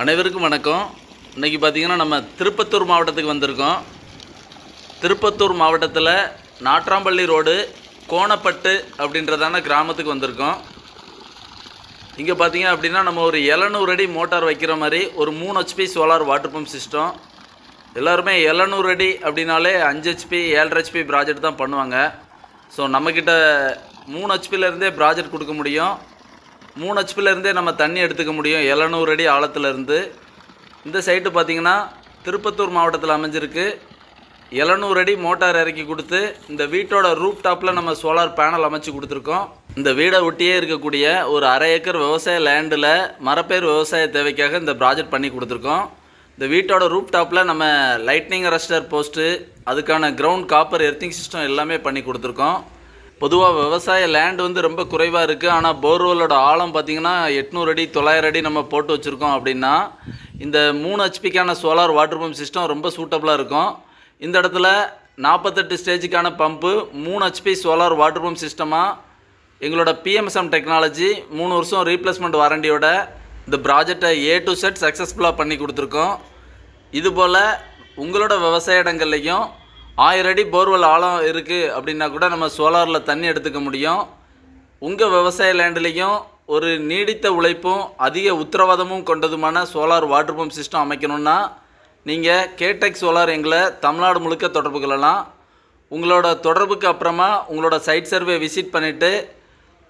அனைவருக்கும் வணக்கம். இன்றைக்கி பார்த்தீங்கன்னா நம்ம திருப்பத்தூர் மாவட்டத்துக்கு வந்திருக்கோம். திருப்பத்தூர் மாவட்டத்தில் நாற்றாம்பள்ளி ரோடு கோணப்பட்டு அப்படின்றதான கிராமத்துக்கு வந்திருக்கோம். இங்கே பார்த்தீங்க அப்படின்னா நம்ம ஒரு 700 அடி மோட்டார் வைக்கிற மாதிரி ஒரு மூணு HP solar water pump system எல்லாருமே 700 அடி அப்படின்னாலே அஞ்சு ஹெச்பி ஏழரை ஹெச்பி ப்ராஜெக்ட் தான் பண்ணுவாங்க. ஸோ நம்மக்கிட்ட மூணு ஹெச்பிலேருந்தே ப்ராஜெக்ட் கொடுக்க முடியும். மூணு ஹெச்பிலேருந்தே நம்ம தண்ணி எடுத்துக்க முடியும். 700 அடி ஆழத்துலேருந்து இந்த சைட்டு பார்த்தீங்கன்னா திருப்பத்தூர் மாவட்டத்தில் அமைஞ்சிருக்கு. 700 அடி மோட்டார் இறக்கி கொடுத்து இந்த வீட்டோட ரூப் டாப்பில் நம்ம சோலார் பேனல் அமைச்சு கொடுத்துருக்கோம். இந்த வீடை ஒட்டியே இருக்கக்கூடிய ஒரு அரை ஏக்கர் விவசாய லேண்டில் மரப்பேர் விவசாய தேவைக்காக இந்த ப்ராஜெக்ட் பண்ணி கொடுத்துருக்கோம். இந்த வீட்டோட ரூப் டாப்பில் நம்ம லைட்னிங் அரஸ்டர் போஸ்ட்டு அதுக்கான கிரவுண்ட் காப்பர் எர்த்திங் சிஸ்டம் எல்லாமே பண்ணி கொடுத்துருக்கோம். பொதுவாக விவசாய லேண்ட் வந்து ரொம்ப குறைவாக இருக்குது ஆனால் போர்வெல்லோட ஆழம் பார்த்தீங்கன்னா எட்நூறு அடி தொள்ளாயிரம் அடி நம்ம போட்டு வச்சுருக்கோம் அப்படின்னா இந்த மூணு ஹெச்பிக்கான சோலார் வாட்டர் பம்ப் சிஸ்டம் ரொம்ப சூட்டபுளாக இருக்கும். இந்த இடத்துல நாற்பத்தெட்டு ஸ்டேஜுக்கான பம்பு மூணு ஹெச்பி சோலார் வாட்டர் பம்ப் சிஸ்டமாக எங்களோட பிஎம்எஸ்எம் டெக்னாலஜி மூணு வருஷம் ரீப்ளேஸ்மெண்ட் வாரண்டியோட இந்த ப்ராஜெக்டை ஏ டு செட் சக்ஸஸ்ஃபுல்லாக பண்ணி கொடுத்துருக்கோம். இதுபோல் உங்களோட விவசாய இடங்கள்லையும் ஆயிரம் அடி போர்வெல் ஆழம் இருக்குது அப்படின்னா கூட நம்ம சோலாரில் தண்ணி எடுத்துக்க முடியும். உங்கள் விவசாய லேண்ட்லேயும் ஒரு நீடித்த உழைப்பும் அதிக உத்தரவாதமும் கொண்டதுமான சோலார் வாட்டர் பம்ப் சிஸ்டம் அமைக்கணும்னா நீங்கள் கேடெக் சோலார் எங்களை தமிழ்நாடு முழுக்க தொடர்பு கொள்ளலாம். உங்களோட தொடர்புக்கு அப்புறமா உங்களோட சைட் சர்வே விசிட் பண்ணிவிட்டு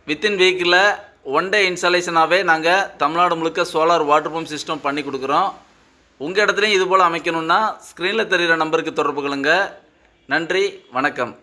வித்தின் வீக்கில் ஒன் டே இன்ஸ்டாலேஷனாகவே நாங்கள் தமிழ்நாடு முழுக்க சோலார் வாட்டர் பம்ப் சிஸ்டம் பண்ணி கொடுக்குறோம். உங்கள் இடத்துலையும் இது போல் அமைக்கணும்னா ஸ்க்ரீனில் தெரிகிற நம்பருக்கு தொடர்பு கொள்ளுங்கள் நன்றி வணக்கம்.